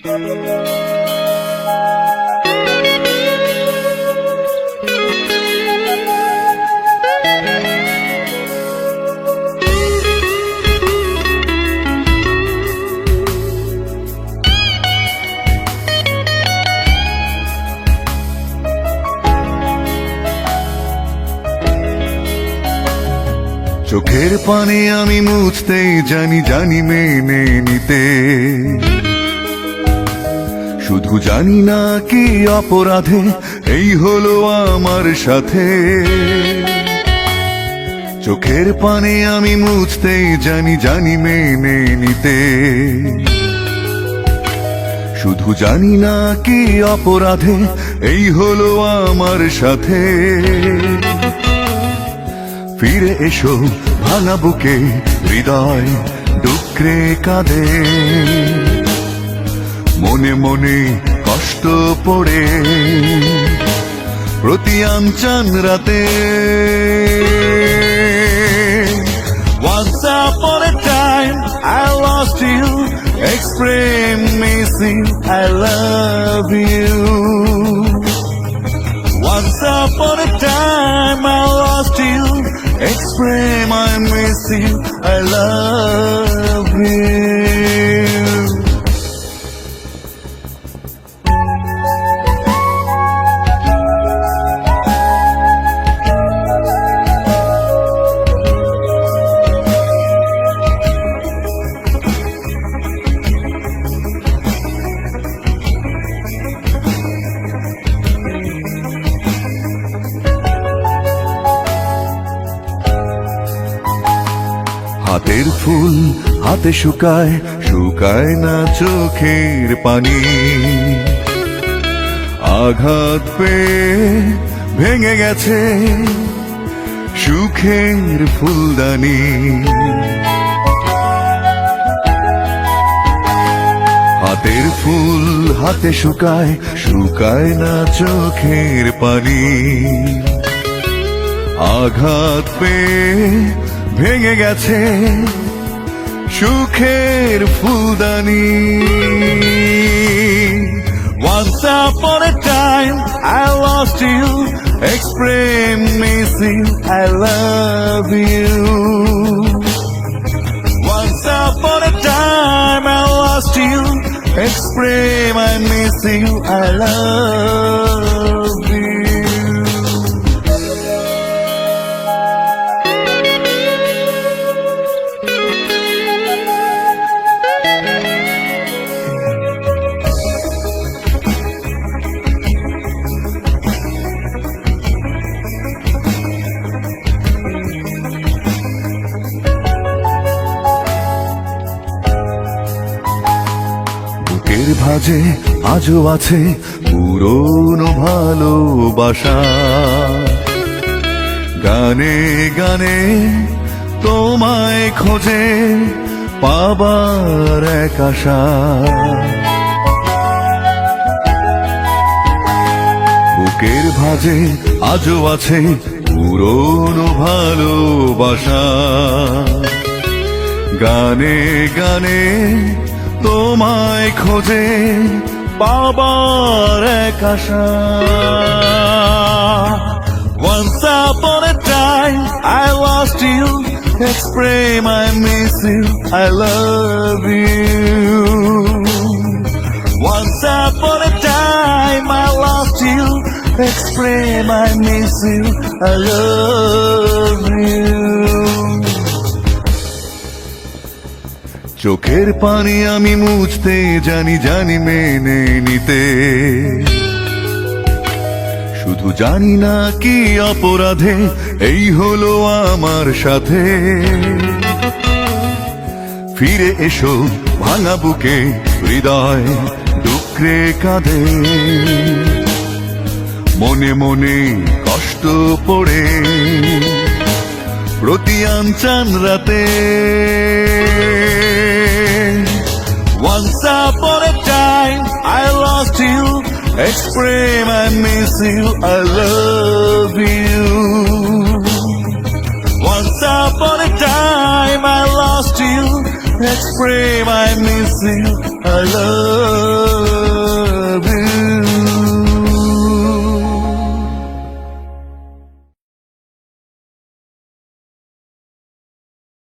চোখের পানে আমি মুছতে জানি জানি মেনে নিতে। শুধু জানি না কি অপরাধে, এই হলো আমার সাথে। চোখের পানে আমি মুছতে জানি জানি মেনে নিতে। শুধু জানি না কি অপরাধে, এই হলো আমার সাথে। ফিরে এসো, ভাঙা বুকে, হৃদয় ডুকরে কাঁদে। মনে মনে কষ্ট পড়ে প্রতি আঞ্চান রাতে Once a time I lost you Express missing I love you Once upon a time I lost you Explain I miss you I love ফুল হাতে শুকায় শুকায় না চোখের পানি। আঘাত পেয়ে ভেঙে গেছে সুখের ফুলদানি। হাতের ফুল হাতে শুকায় শুকায় না চোখের পানি। আঘাত পেয়ে ভেঙে গেছে সুখের ফুলদানি Once upon a time I lost you Express missing I love you Once upon a time I lost you Express I miss you I love ভাজে আজও আছে পুরনো ভালোবাসা। গানে গানে তোমায় খোঁজে পাবার এক আশা। বুকের ভাজে আজও আছে পুরনো ভালোবাসা। গানে গানে তোমায় খোঁজে পাবার এক আশা Once upon a time I lost you Express I miss you I love you Once upon a time I lost you Express I miss you I love you চোখের পানি আমি মুছতে জানি জানি মেনে নিতে। শুধু জানি না কি অপরাধে, এই হলো আমার সাথে। ফিরে এসো ভাঙা বুকে, হৃদয় ডুকরে কাঁধে। মনে মনে কষ্ট পড়ে প্রতি আনচান রাতে। Once upon a time I lost you. Express I miss you I love you. Once upon a time I lost you. Express I miss you I love